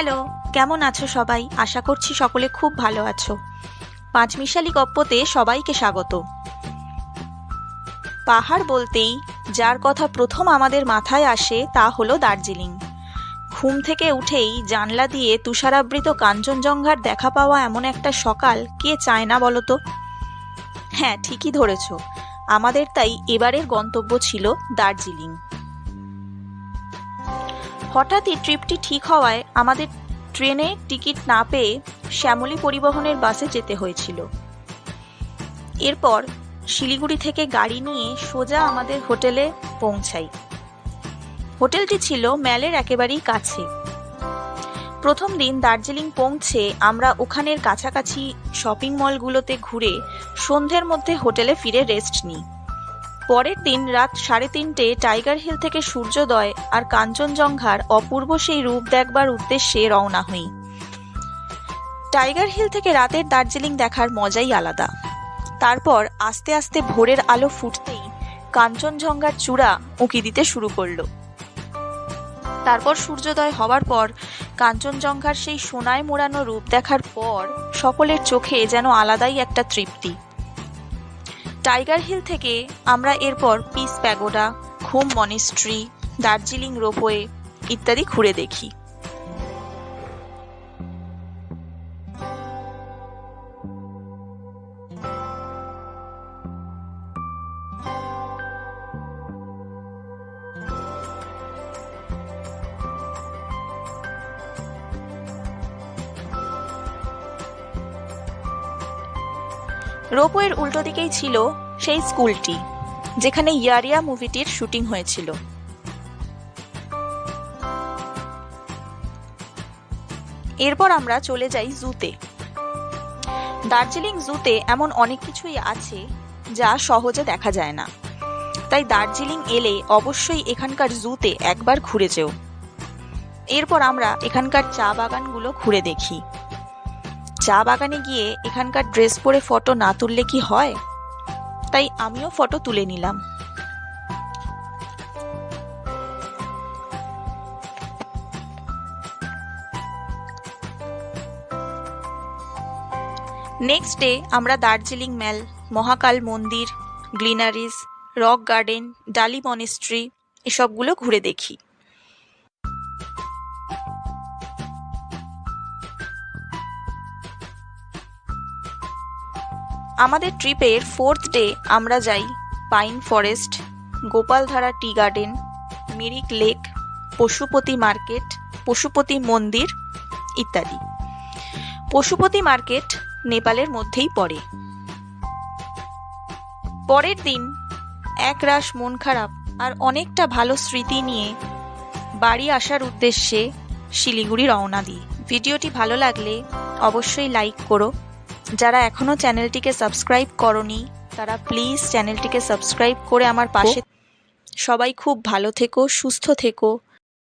Hello কেমন আছো সবাই? আশা করছি সকলে খুব ভালো আছো। পাঁচমিশালি গপ্পতে সবাইকে স্বাগত। পাহাড় বলতেই যার কথা প্রথম আমাদের মাথায় আসে তা হলো দার্জিলিং। ঘুম থেকে উঠেই জানলা দিয়ে তুষারাবৃত কাঞ্চনজঙ্ঘার দেখা পাওয়া এমন একটা সকাল কে চায় না বলো তো? হ্যাঁ ঠিকই ধরেছ। আমাদের তাই এবারের গন্তব্য ছিল দার্জিলিং। হঠাৎই ট্রিপটি ঠিক হওয়ায় আমাদের ট্রেনে টিকিট না পেয়ে শ্যামলী পরিবহনের বাসে যেতে হয়েছিল। এরপর শিলিগুড়ি থেকে গাড়ি নিয়ে সোজা আমাদের হোটেলে পৌঁছাই। হোটেলটি ছিল ম্যালের একেবারেই কাছে। প্রথম দিন দার্জিলিং পৌঁছে আমরা ওখানের কাছাকাছি শপিং মলগুলোতে ঘুরে সন্ধ্যের মধ্যে হোটেলে ফিরে রেস্ট নিই। পরের দিন রাত সাড়ে তিনটে টাইগার হিল থেকে সূর্যোদয় আর কাঞ্চনজঙ্ঘার অপূর্ব সেই রূপ দেখবার উদ্দেশ্যে রওনা হই। টাইগার হিল থেকে রাতের দার্জিলিং দেখার মজাই আলাদা। তারপর আস্তে আস্তে ভোরের আলো ফুটতেই কাঞ্চনজঙ্ঘার চূড়া উঁকি দিতে শুরু করল। তারপর সূর্যোদয় হওয়ার পর কাঞ্চনজঙ্ঘার সেই সোনায় মোড়ানো রূপ দেখার পর সকলের চোখে যেন আলাদাই একটা তৃপ্তি। টাইগার হিল থেকে আমরা এরপর peace pagoda Ghum monastery Darjeeling ropeway ইত্যাদি ঘুরে দেখি। রোপওয়ের উল্টো দিকেই ছিল সেই স্কুলটি, যেখানে ইয়ারিয়া মুভিটির শুটিং হয়েছিল। এরপর আমরা চলে যাই জুতে। দার্জিলিং জুতে এমন অনেক কিছুই আছে যা সহজে দেখা যায় না। তাই দার্জিলিং এলে অবশ্যই এখানকার জুতে একবার ঘুরে যেও। এরপর আমরা এখানকার চা বাগানগুলো ঘুরে দেখি। চা বাগানে গিয়ে এখানকার ড্রেস পরে ফটো না তুললে কি হয়? তাই আমিও ফটো তুলে নিলাম। নেক্সট ডে আমরা দার্জিলিং ম্যাল মহাকাল মন্দির Glenary's rock garden, Dali monastery, এসবগুলো ঘুরে দেখি। আমাদের ট্রিপের ফোর্থ ডে আমরা যাই pine forest, Gopaldhara tea garden, Mirik lake, Pashupati market, Pashupati মন্দির ইত্যাদি। পশুপতি মার্কেট নেপালের মধ্যেই পড়ে। পরের দিন এক রাশ মন খারাপ আর অনেকটা ভালো স্মৃতি নিয়ে বাড়ি আসার উদ্দেশ্যে শিলিগুড়ি রওনা দিই। ভিডিওটি ভালো লাগলে অবশ্যই লাইক করো। যারা এখনও চ্যানেলটিকে সাবস্ক্রাইব করনি তারা প্লিজ চ্যানেলটিকে সাবস্ক্রাইব করে আমার পাশে সবাই খুব ভালো থেকো সুস্থ থেকো।